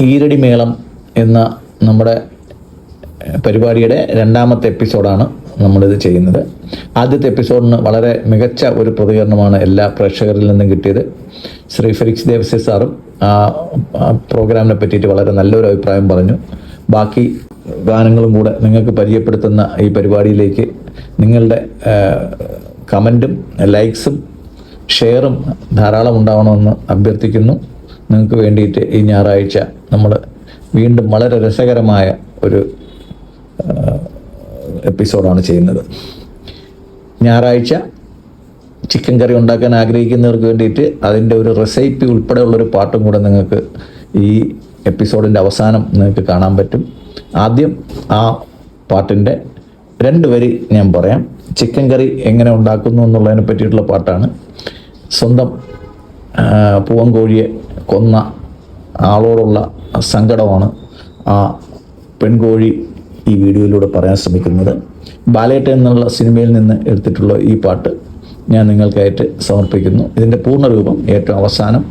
ഈരടി മേളം എന്ന നമ്മുടെ പരിപാടിയുടെ രണ്ടാമത്തെ എപ്പിസോഡാണ് നമ്മളിത് ചെയ്യുന്നത്. ആദ്യത്തെ എപ്പിസോഡിന് വളരെ മികച്ച ഒരു പ്രതികരണമാണ് എല്ലാ പ്രേക്ഷകരിൽ നിന്നും കിട്ടിയത്. ശ്രീ ഫെലിക്സ് ദേവസ്യ സാറും ആ പ്രോഗ്രാമിനെ പറ്റിയിട്ട് വളരെ നല്ലൊരു അഭിപ്രായം പറഞ്ഞു. ബാക്കി ഗാനങ്ങളും കൂടെ നിങ്ങൾക്ക് പരിചയപ്പെടുത്തുന്ന ഈ പരിപാടിയിലേക്ക് നിങ്ങളുടെ കമന്റും ലൈക്സും ഷെയറും ധാരാളം ഉണ്ടാവണമെന്ന് അഭ്യർത്ഥിക്കുന്നു. നിങ്ങൾക്ക് വേണ്ടിയിട്ട് ഈ ഞായറാഴ്ച നമ്മൾ വീണ്ടും വളരെ രസകരമായ ഒരു എപ്പിസോഡാണ് ചെയ്യുന്നത്. ഞായറാഴ്ച ചിക്കൻ കറി ഉണ്ടാക്കാൻ ആഗ്രഹിക്കുന്നവർക്ക് വേണ്ടിയിട്ട് അതിന്റെ ഒരു റെസിപ്പി ഉൾപ്പെടെയുള്ളൊരു പാട്ടും കൂടെ നിങ്ങൾക്ക് ഈ എപ്പിസോഡിന്റെ അവസാനം നിങ്ങൾക്ക് കാണാൻ പറ്റും. ആദ്യം ആ പാട്ടിന്റെ രണ്ട് വരി ഞാൻ പറയാം. ചിക്കൻ കറി എങ്ങനെ ഉണ്ടാക്കുന്നു എന്നുള്ളതിനെ പറ്റിയിട്ടുള്ള പാട്ടാണ്. സ്വന്തം പൂവൻ പൂവൻകോഴിയെ കൊന്ന ആളോടുള്ള സങ്കടമാണ് ആ പെൺകോഴി ഈ വീഡിയോയിലൂടെ പറയാൻ ശ്രമിക്കുന്നത്. ബാലേട്ട എന്നുള്ള സിനിമയിൽ നിന്ന് എടുത്തിട്ടുള്ള ഈ പാട്ട് ഞാൻ നിങ്ങൾക്കായിട്ട് സമർപ്പിക്കുന്നു. ഇതിന്റെ പൂർണരൂപം ഏറ്റവും അവസാനം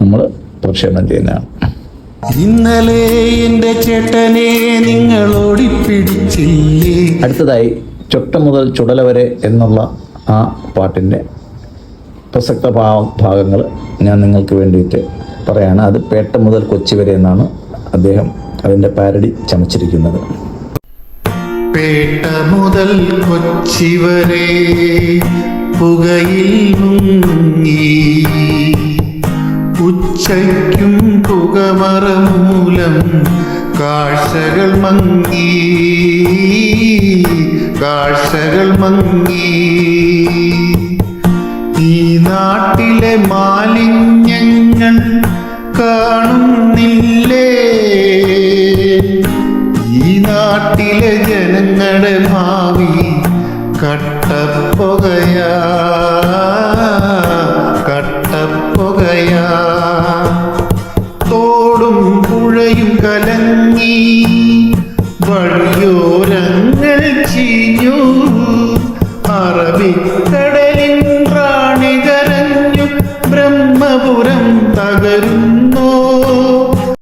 നമ്മൾ പ്രക്ഷേപണം ചെയ്യുന്നതാണ്. ഇന്നലെ എന്റെ ചേട്ടനെ നിങ്ങൾ ഓടിപ്പിടിച്ചില്ലേ? അടുത്തതായി ചൊട്ട മുതൽ ചുടല വരെ എന്നുള്ള ആ പാട്ടിന്റെ പ്രസക്ത ഭാഗങ്ങൾ ഞാൻ നിങ്ങൾക്ക് വേണ്ടിയിട്ട് പറയാണ് അത് പേട്ട മുതൽ കൊച്ചി വരെ എന്നാണ് അദ്ദേഹം അതിന്റെ പാരഡി ചമച്ചിരിക്കുന്നത്. പേട്ട മുതൽ കൊച്ചി വരെ പുകയിൽ മുങ്ങി. ഉച്ചയ്ക്കും പുകമറ മൂലം കാഴ്ചകൾ മങ്ങി. കാഴ്ചകൾ മങ്ങി. ഈ നാട്ടിലെ മാലിന്യങ്ങൾ കാണുന്നില്ലേ? ഈ നാട്ടിലെ ജനങ്ങളുടെ ഭാവി കട്ടപ്പുകയാ. കട്ടപ്പുകയാ. തോടും പുഴയും കലങ്ങി വഴിയോരങ്ങൾ ചീഞ്ഞു. അറബിക്കടലിൻ പ്രാണികരഞ്ഞു കരഞ്ഞു ബ്രഹ്മപുരം